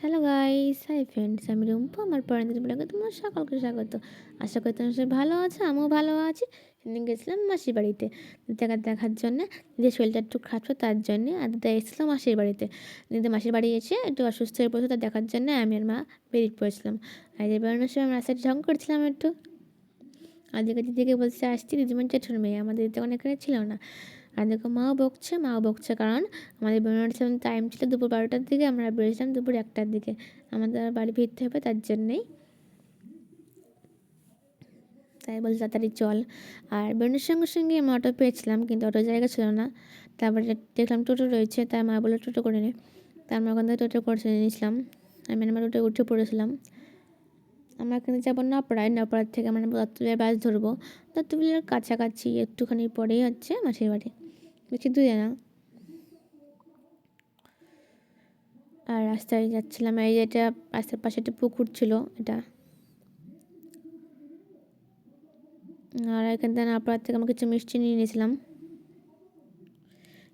Hello guys, hi friends, আমি রুম্পু, আমার পরেন্দ্র ব্লগে তোমার সকলকে স্বাগত। আশা করি তোমার সবাই ভালো আছে, আমিও ভালো আছি। সেদিন গেছিলাম মাসির বাড়িতে। দেখা দেখার জন্য যে শরীরটা একটু খারাপ তার জন্যে, আর দিদা এসেছিলাম মাসির বাড়িতে। দিদি মাসির বাড়ি এসে একটু অসুস্থ হয়ে পড়েছে তা দেখার জন্য আমি আর মা বেরিয়ে পড়েছিলাম। আর বেরোনোর সময় আমরা রাস্তায় ঢং করছিলাম একটু। আর দিকে দিদিকে বলছে, আসছি দিদিমন জেঠুর মেয়ে, আমাদের দিদি তখন এখানে ছিল না। আর দেখো মাও বকছে মাও বকছে কারণ আমাদের বেরোনোর সময় টাইম ছিল দুপুর বারোটার দিকে, আমরা বেরিয়েছিলাম দুপুর একটার দিকে। আমাদের বাড়ি ফিরতে হবে তার জন্যেই। তাই বলছে তাড়াতাড়ি চল। আর বেরোনোর সঙ্গে সঙ্গে আমি অটো পেয়েছিলাম, কিন্তু অটো জায়গা ছিল না। তারপরে দেখলাম টোটো রয়েছে, তাই মা বলে টোটো করে নে। তার আমরা ওখান থেকে টোটো করে নিয়েছিলাম আমি আমার টোটো উঠে পড়েছিলাম। আমরা কিন্তু যাব নপড়ায়। নপড়ার থেকে আমরা দত্তবিলের বাস ধরবো। দত্তবিলের কাছাকাছি একটুখানি পরেই হচ্ছে মাসির বাড়ি। বেশি দূরে না আর রাস্তায় যাচ্ছিলাম এই যে এটা রাস্তার পাশে একটা পুকুর ছিল এটা আর এখান থেকে আপনার থেকে আমরা কিছু মিষ্টি নিয়ে নিয়েছিলাম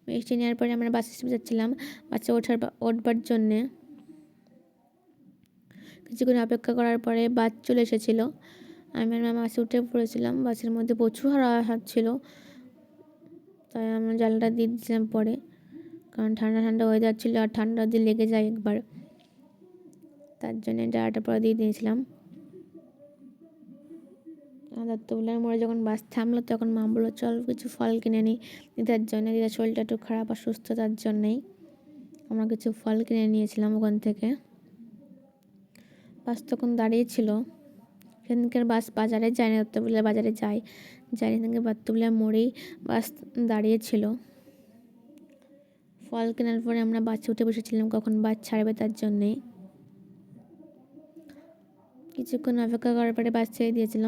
মিষ্টি নেওয়ার পরে আমরা বাসে যাচ্ছিলাম বাসে ওঠার উঠবার জন্যে কিছুক্ষণ অপেক্ষা করার পরে বাস চলে এসেছিল আমি আমার মামা বাসে উঠে পড়েছিলাম বাসের মধ্যে প্রচুর হাত ছিল তাই আমি জালটা দিয়ে দিয়েছিলাম পরে, কারণ ঠান্ডা ঠান্ডা ওয়েদার ছিল আর ঠান্ডা দিয়ে লেগে যায় একবার, তার জন্য ডালাটা পরে দিয়ে দিয়েছিলাম। দত্তবুলার মোড়ে যখন বাস থামলো, তখন মা বলল, চল কিছু ফল কিনে নিই দিদার জন্য দিদার শরীরটা একটু খারাপ আর সুস্থ, তার জন্যেই আমরা কিছু ফল কিনে নিয়েছিলাম ওখান থেকে। বাস তখন দাঁড়িয়েছিল সেদিনকার বাস বাজারে যায় না দত্তবুলার বাজারে যায় যাই সেদিনকে দত্তবুলার মোড়েই বাস দাঁড়িয়েছিল ফল কেনার পরে আমরা বাচ্চা উঠে বসেছিলাম, কখন বাস ছাড়বে তার জন্যে। কিছুক্ষণ অপেক্ষা করার পরে বাস ছেড়ে দিয়েছিল।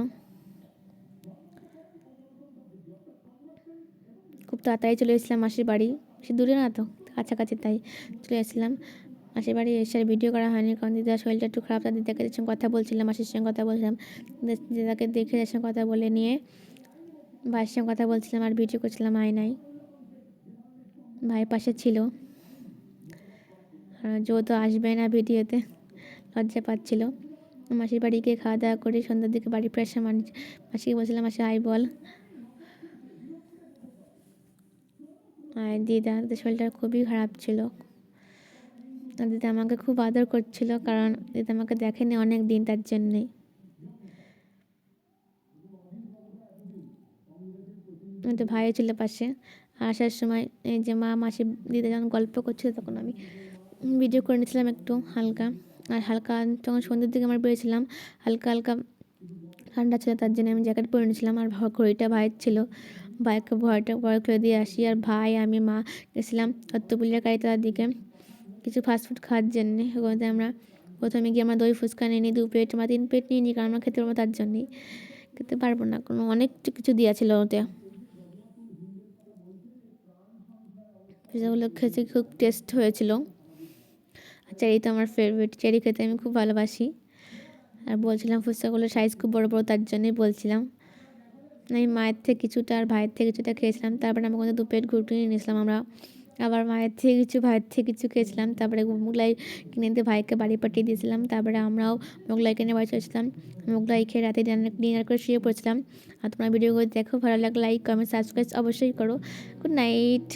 খুব তাড়াতাড়ি চলে এসেছিলাম মাসির বাড়ি। সে দূরে না তো, কাছাকাছি তাই চলে এসেছিলাম। মাসির বাড়ি এসে ভিডিও করা হয়নি, কারণ দিদার শরীরটা একটু খারাপ তার দিদাকে সঙ্গে কথা বলছিলাম, মাসির সঙ্গে কথা বলছিলাম দিদাকে দেখে যার সঙ্গে কথা বলে নিয়ে ভাইয়ের সঙ্গে কথা বলছিলাম আর ভিডিও করছিলাম আয়নায় ভাই পাশে ছিল। তো আসবে না ভিডিওতে, লজ্জা পাচ্ছিল। মাসির বাড়ি গিয়ে খাওয়া দাওয়া করে সন্ধ্যার দিকে বাড়ি মানুষ মাসিকে বলছিলাম, মাসি আই বল। আর দিদা শরীরটা খুবই খারাপ ছিল। দিদা আমাকে খুব আদর করছিল কারণ দিদা আমাকে দেখেনি অনেক দিন তার জন্যে। তো ভাইও ছিল পাশে। আসার সময় এই যে মা মাসি দিদা যখন গল্প করছিল তখন আমি ভিডিও করে নিয়েছিলাম একটু হালকা। আর হালকা যখন সন্ধ্যের দিকে আমার বেরিয়েছিলাম হালকা হালকা ঠান্ডা ছিল তার জন্য আমি জ্যাকেট পরে নিয়েছিলাম। আর ঘড়িটা ভাইয়ের ছিল। ভাইকে ভয়টা ভয় খুলে দিয়ে আসি। আর ভাই, আমি, মা গেছিলাম দত্তপুলিয়া কালীতলার দিকে। কিছু ফাস্টফুড খাওয়ার জন্যে। ওখানে আমরা প্রথমে গিয়ে আমরা দই, ফুচকা নিয়ে নিই দু প্লেট বা তিন প্লেট নিয়ে নিই, কারণ আমরা খেতে পারব তার জন্যেই। খেতে পারব না, কোনো অনেক কিছু দিয়েছিল ওতে। পিজাগুলো খেতে খুব টেস্ট হয়েছিল। আর চেরি তো আমার ফেভারিট চেরি খেতে আমি খুব ভালোবাসি। আর বলছিলাম ফুচকাগুলোর সাইজ খুব বড় বড় তার জন্যই বলছিলাম। আমি মায়ের থেকে কিছুটা আর ভাইয়ের থেকে কিছুটা খেয়েছিলাম, তারপরে আমার দু প্লেট ঘুরটু নিয়ে নিয়েছিলাম। আমরা আবার মায়ের থেকে কিছু, ভাইয়ের থেকে কিছু খেয়েছিলাম। তারপরে মোগলাই কিনে দিয়ে ভাইকে বাড়ি পাঠিয়ে দিয়েছিলাম। তারপরে আমরাও মোগলাই কিনে বাড়ি চলেছিলাম মোগলাই খেয়ে রাতে ডিনার করে শুয়ে পড়েছিলাম। আর তোমার ভিডিওগুলো দেখো, ভালো লাগলে লাইক কমেন্ট সাবস্ক্রাইব অবশ্যই করো। Good night